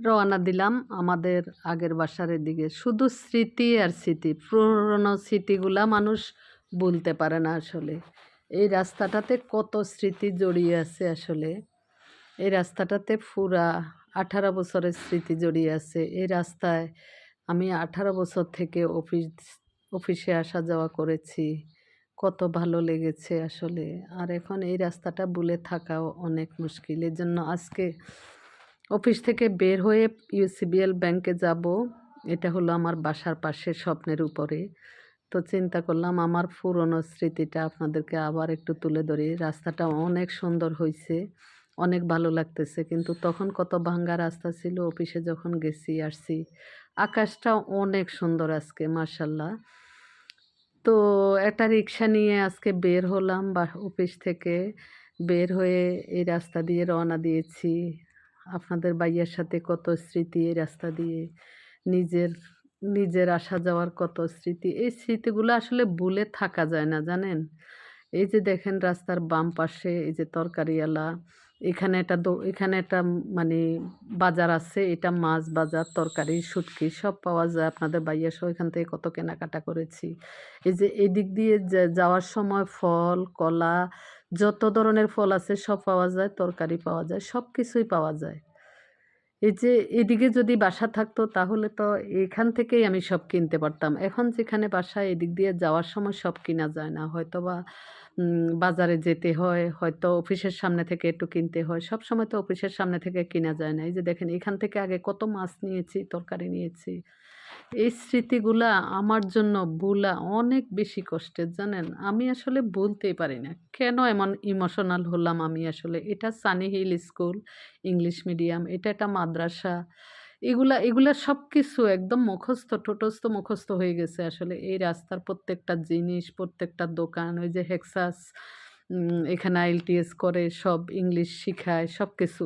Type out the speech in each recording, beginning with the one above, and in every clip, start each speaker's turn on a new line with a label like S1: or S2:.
S1: রওনা দিলাম আমাদের আগের বাসার দিকে শুধু স্মৃতি আর স্মৃতি, পুরনো স্মৃতিগুলা মানুষ বলতে পারে না আসলে। এই রাস্তাটাতে কত স্মৃতি জড়িয়ে আছে আসলে। এই রাস্তাটাতে পুরা আঠারো বছরের স্মৃতি জড়িয়ে আছে। এই রাস্তায় আমি আঠারো বছর থেকে অফিস, অফিসে আসা যাওয়া করেছি। কত ভালো লেগেছে আসলে। আর এখন এই রাস্তাটা ভুলে থাকাও অনেক মুশকিল। এর জন্য আজকে অফিস থেকে বের হয়ে ইউসিবিএল ব্যাংকে যাব। এটা হলো আমার বাসার পাশে স্বপ্নের উপরে। তো চিন্তা করলাম, আমার পুরনো স্মৃতিটা আপনাদেরকে আবার একটু তুলে ধরি। রাস্তাটা অনেক সুন্দর হয়েছে অনেক ভালো লাগতেছে, কিন্তু তখন কত ভাঙ্গা রাস্তা ছিল, অফিসে যখন গেছি, আসছি আকাশটা অনেক সুন্দর আজকে মার্শাল্লাহ তো একটা রিক্সা নিয়ে আজকে বের হলাম বা অফিস থেকে, বের হয়ে এই রাস্তা দিয়ে রওনা দিয়েছি। আপনাদের বাইয়ের সাথে কত স্মৃতি, এই রাস্তা দিয়ে নিজের নিজের আসা যাওয়ার কত স্মৃতি? এই স্মৃতিগুলো আসলে ভুলে থাকা যায় না, জানেন? এই যে দেখেন রাস্তার বাম পাশে এই যে তরকারিওয়ালা, এখানে একটা এখানে একটা মানে বাজার আছে, এটা মাছ বাজার, তরকারি, শুটকি, সব পাওয়া যায়। আপনাদের বাইয়া সহ এখান থেকে কত কেনাকাটা করেছি। এই যে এদিক দিয়ে যাওয়ার সময় ফল, কলা যত ধরনের ফল আছে সব পাওয়া যায়, তরকারি পাওয়া যায় সব কিছুই পাওয়া যায়। এই যে এদিকে যদি বাসা থাকতো তাহলে তো এখান থেকেই আমি সব কিনতে পারতাম। এখন যেখানে বাসা এদিক দিয়ে যাওয়ার সময় সব কিনা যায় না। হয়তো বা বাজারে যেতে হয়, হয়তো অফিসের সামনে থেকে একটু কিনতে হয়। সব সময় তো অফিসের সামনে থেকে কিনা যায় না। এই যে দেখেন এখান থেকে আগে কত মাছ নিয়েছি, তরকারি নিয়েছি। এই স্মৃতিগুলা আমার জন্য ভুলা অনেক বেশি কষ্টের, জানেন? আমি আসলে বলতেই পারি না। কেন এমন ইমোশনাল হলাম আমি আসলে? এটা sunny hill school, English medium, এটা একটা মাদ্রাসা। এগুলা এগুলা সব কিছু একদম মুখস্থ টোটস্থ মুখস্থ হয়ে গেছে আসলে। এই রাস্তার প্রত্যেকটা জিনিস, প্রত্যেকটা দোকান, ওই যে হেক্সাস এখানে আইএলটিএস করে, সব ইংলিশ শিখায় সব কিছু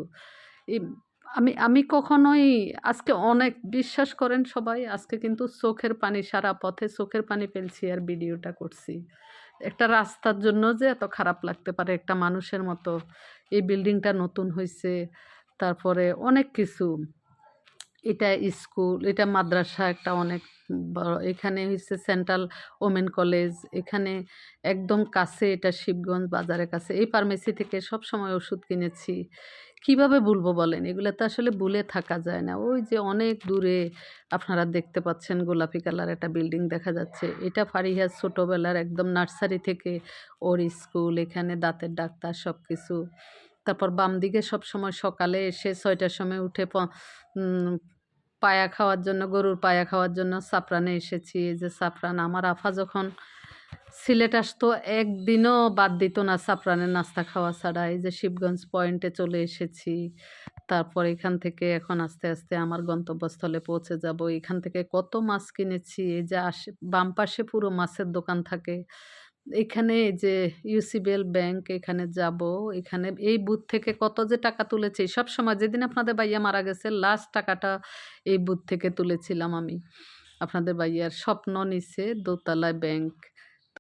S1: আমি আমি কখনোই আজকে অনেক বিশ্বাস করেন সবাই, আজকে কিন্তু চোখের পানি, সারা পথে চোখের পানি ফেলছি আর ভিডিওটা করছি। একটা রাস্তার জন্য যে এত খারাপ লাগতে পারে, একটা মানুষের মতো। এই বিল্ডিংটা নতুন হয়েছে তারপরে অনেক কিছু। এটা স্কুল, এটা মাদ্রাসা একটা অনেক বড়, এখানে হচ্ছে সেন্ট্রাল ওমেন কলেজ, এখানে একদম কাছে এটা শিবগঞ্জ বাজারের কাছে, এই ফার্মেসি থেকে সব সময় ওষুধ কিনেছি। কীভাবে ভুলবো বলেন? এগুলো তো আসলে ভুলে থাকা যায় না। ওই যে অনেক দূরে আপনারা দেখতে পাচ্ছেন গোলাপি কালার একটা বিল্ডিং দেখা যাচ্ছে। এটা ফারিহার ছোটোবেলার একদম নার্সারি থেকে ওর স্কুল, এখানে দাঁতের ডাক্তার সব কিছু তারপর বাম দিকে সব সময় সকালে এসে ছয়টার সময় উঠে পায়া খাওয়ার জন্য, গরুর পায়া খাওয়ার জন্য সাফরানে এসেছি। এই যে সাফরান, আমার আফা যখন সিলেট আসতো, একদিনও বাদ দিত না সাফরানের নাস্তা খাওয়া ছাড়া। এই যে শিবগঞ্জ পয়েন্টে চলে এসেছি। তারপর এখান থেকে এখন আস্তে আস্তে আমার গন্তব্যস্থলে পৌঁছে যাব। এখান থেকে কত মাছ কিনেছি? এই যে আশে বাম পাশে পুরো মাছের দোকান থাকে। এখানে যে ইউসিবিএল ব্যাংক এখানে যাব, এখানে এই বুথ থেকে কত যে টাকা তুলেছি, সব সময় যেদিন আপনাদের ভাইয়া মারা গেছে লাস্ট টাকাটা এই বুথ থেকে তুলেছিলাম আমি। আপনাদের ভাইয়ার স্বপ্ন নিছে দোতলায় ব্যাংক